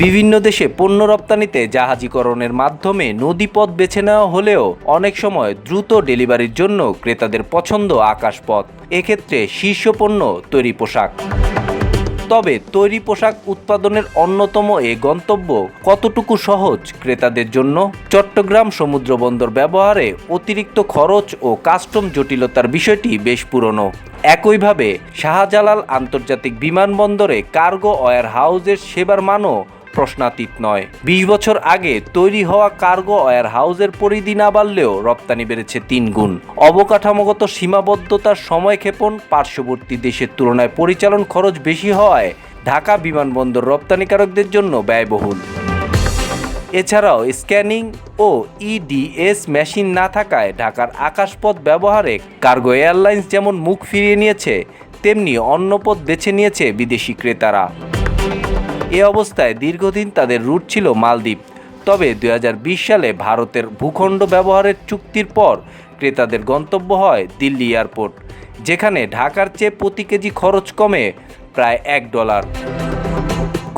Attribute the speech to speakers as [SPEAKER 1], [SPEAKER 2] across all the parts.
[SPEAKER 1] বিভিন্ন দেশে পণ্য রপ্তানিতে জাহাজীকরণের মাধ্যমে নদীপথ বেছে নেওয়া হলেও অনেক সময় দ্রুত ডেলিভারির জন্য ক্রেতাদের পছন্দ আকাশপথ। এক্ষেত্রে শীর্ষ পণ্য তৈরি পোশাক। তবে তৈরি পোশাক উৎপাদনের অন্যতম এ গন্তব্য কতটুকু সহজ ক্রেতাদের জন্য? চট্টগ্রাম সমুদ্র বন্দর ব্যবহারে অতিরিক্ত খরচ ও কাস্টম জটিলতার বিষয়টি বেশ পুরনো। একইভাবে শাহজালাল আন্তর্জাতিক বিমানবন্দরে কার্গো ওয়্যার হাউজের সেবার মানও প্রশ্নাতীত নয়। বিশ বছর আগে তৈরি হওয়া কার্গো ওয়্যার হাউসের পরিধি না বাড়লেও রপ্তানি বেড়েছে তিন গুণ। অবকাঠামোগত সীমাবদ্ধতার সময়ক্ষেপণ পার্শ্ববর্তী দেশের তুলনায় পরিচালন খরচ বেশি হওয়ায় ঢাকা বিমানবন্দর রপ্তানিকারকদের জন্য ব্যয়বহুল। এছাড়াও স্ক্যানিং ও ইডিএস মেশিন না থাকায় ঢাকার আকাশপথ ব্যবহারে কার্গো এয়ারলাইন্স যেমন মুখ ফিরিয়ে নিয়েছে, তেমনি অন্য পথ বেছে নিয়েছে বিদেশি ক্রেতারা। এ অবস্থায় দীর্ঘদিন তাদের রুট ছিল মালদ্বীপ। তবে দু হাজার বিশ সালে ভারতের ভূখণ্ড ব্যবহারের চুক্তির পর ক্রেতাদের গন্তব্য হয় দিল্লি এয়ারপোর্ট, যেখানে ঢাকার চেয়ে প্রতি কেজি খরচ কমে প্রায় এক ডলার।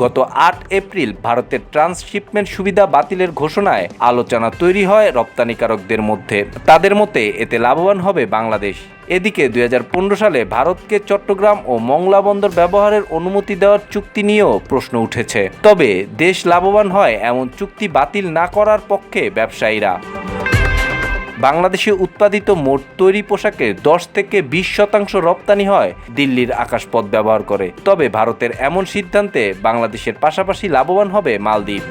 [SPEAKER 1] গত আট এপ্রিল ভারতের ট্রান্সশিপমেন্ট সুবিধা বাতিলের ঘোষণায় আলোচনা তৈরি হয় রপ্তানিকারকদের মধ্যে। তাদের মতে এতে লাভবান হবে বাংলাদেশ। এদিকে দুই হাজার পনেরো সালে ভারতকে চট্টগ্রাম ও মংলা বন্দর ব্যবহারের অনুমতি দেওয়ার চুক্তি নিয়েও প্রশ্ন উঠেছে। তবে দেশ লাভবান হয় এমন চুক্তি বাতিল না করার পক্ষে ব্যবসায়ীরা। বাংলাদেশে উৎপাদিত মোট তৈরি পোশাকের দশ থেকে বিশ শতাংশ রপ্তানি হয় দিল্লির আকাশপথ ব্যবহার করে। তবে ভারতের এমন সিদ্ধান্তে বাংলাদেশের পাশাপাশি লাভবান হবে মালদ্বীপ।